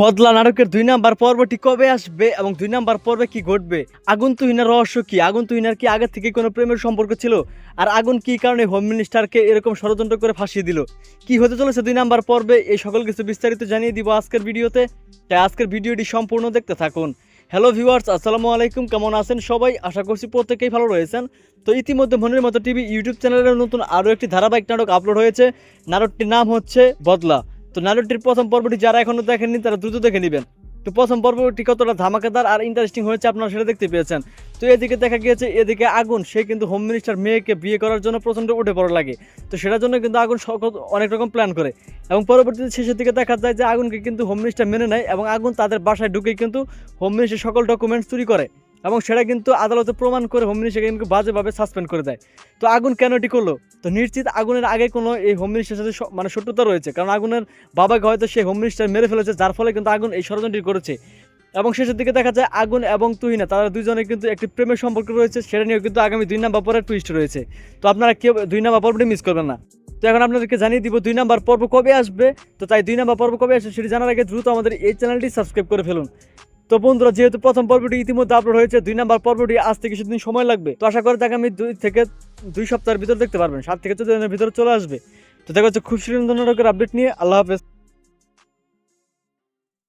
বদলা নাটকের দুই নাম্বার পর্বটি কবে আসবে এবং দুই নাম্বার পর্বে কি ঘটবে? আগুন তুহিনার রহস্য কি? আগুন তুহিনার কি আগে থেকে কোনো প্রেমের সম্পর্ক ছিল? আর আগুন কি কারণে হোম মিনিস্টারকে এরকম ষড়যন্ত্র করে ফাঁসিয়ে দিল? কি হতে চলেছে দুই নাম্বার পর্বে? এই সকল কিছু বিস্তারিত জানিয়ে দিব আজকের ভিডিওতে। তাই আজকের ভিডিওটি সম্পূর্ণ দেখতে থাকুন। হ্যালো ভিউয়ার্স আসসালামু আলাইকুম। কেমন আছেন সবাই? আশা করছি প্রত্যেকেই ভালো রয়েছেন। তো ইতিমধ্যে মনের মতো টিভি ইউটিউব চ্যানেলের নতুন আরও একটি ধারাবাহিক নাটক আপলোড হয়েছে। নাটকটির নাম হচ্ছে বদলা। তো নাটকটির প্রথম পর্বটি যারা এখনও দেখেননি, তারা দ্রুত দেখে নেবেন। তো প্রথম পর্বটি কতটা ধামাকাদার আর ইন্টারেস্টিং হয়েছে আপনারা সেটা দেখতে পেয়েছেন। তো এদিকে দেখা গিয়েছে, এদিকে আগুন, সে কিন্তু হোম মিনিস্টার মেয়েকে বিয়ে করার জন্য প্রচণ্ড উঠে পড়া লাগে। তো সেটার জন্য কিন্তু আগুন অনেক রকম প্ল্যান করে। এবং পরবর্তীতে শেষের দিকে দেখা যায় যে আগুনকে কিন্তু হোম মিনিস্টার মেনে নেয় এবং আগুন তাদের বাসায় ঢুকে কিন্তু হোম মিনিস্টার সকল ডকুমেন্টস চুরি করে। এবং সেটা কিন্তু আদালতে প্রমাণ করে হোম মিনিস্টারকে কিন্তু বাজেভাবে সাসপেন্ড করে দেয়। তো আগুন কেন এটি করল? তো নিশ্চিত আগুনের আগে কোনো এই হোম মিনিস্টারের সাথে মানে শত্রুতা রয়েছে, কারণ আগুনের বাবাকে হয়তো সেই হোম মিনিস্টার মেরে ফেলেছে, যার ফলে কিন্তু আগুন এই ষড়যন্ত্রটি করেছে। এবং শেষের দিকে দেখা যায় আগুন এবং তুহিনা, তারা দুজনে কিন্তু একটি প্রেমের সম্পর্ক রয়েছে, সেটা নিয়েও কিন্তু আগামী দুই নাম্বার পরের টুইস্ট রয়েছে। তো আপনারা কেউ দুই নাম্বার পর্বটি মিস করবেন না। তো এখন আপনাদেরকে জানিয়ে দিব দুই নাম্বার পর্ব কবে আসবে। তো তাই দুই নাম্বার পর্ব কবে আসবে সেটি জানার আগে দ্রুত আমাদের এই চ্যানেলটি সাবস্ক্রাইব করে ফেলুন। তো বন্ধুরা, যেহেতু প্রথম পর্বটি ইতিমধ্যে আপলোড হয়েছে, দুই নাম্বার পর্বটি আসতে কিছুদিন সময় লাগবে। তো আশা করি তাকে আমি দুই থেকে দুই সপ্তাহের ভিতরে দেখতে পারবেন। সাত থেকে চোদ্দ দিনের ভিতরে চলে আসবে। তো দেখা হচ্ছে খুব সুন্দর নাটকের আপডেট নিয়ে। আল্লাহ হাফেজ।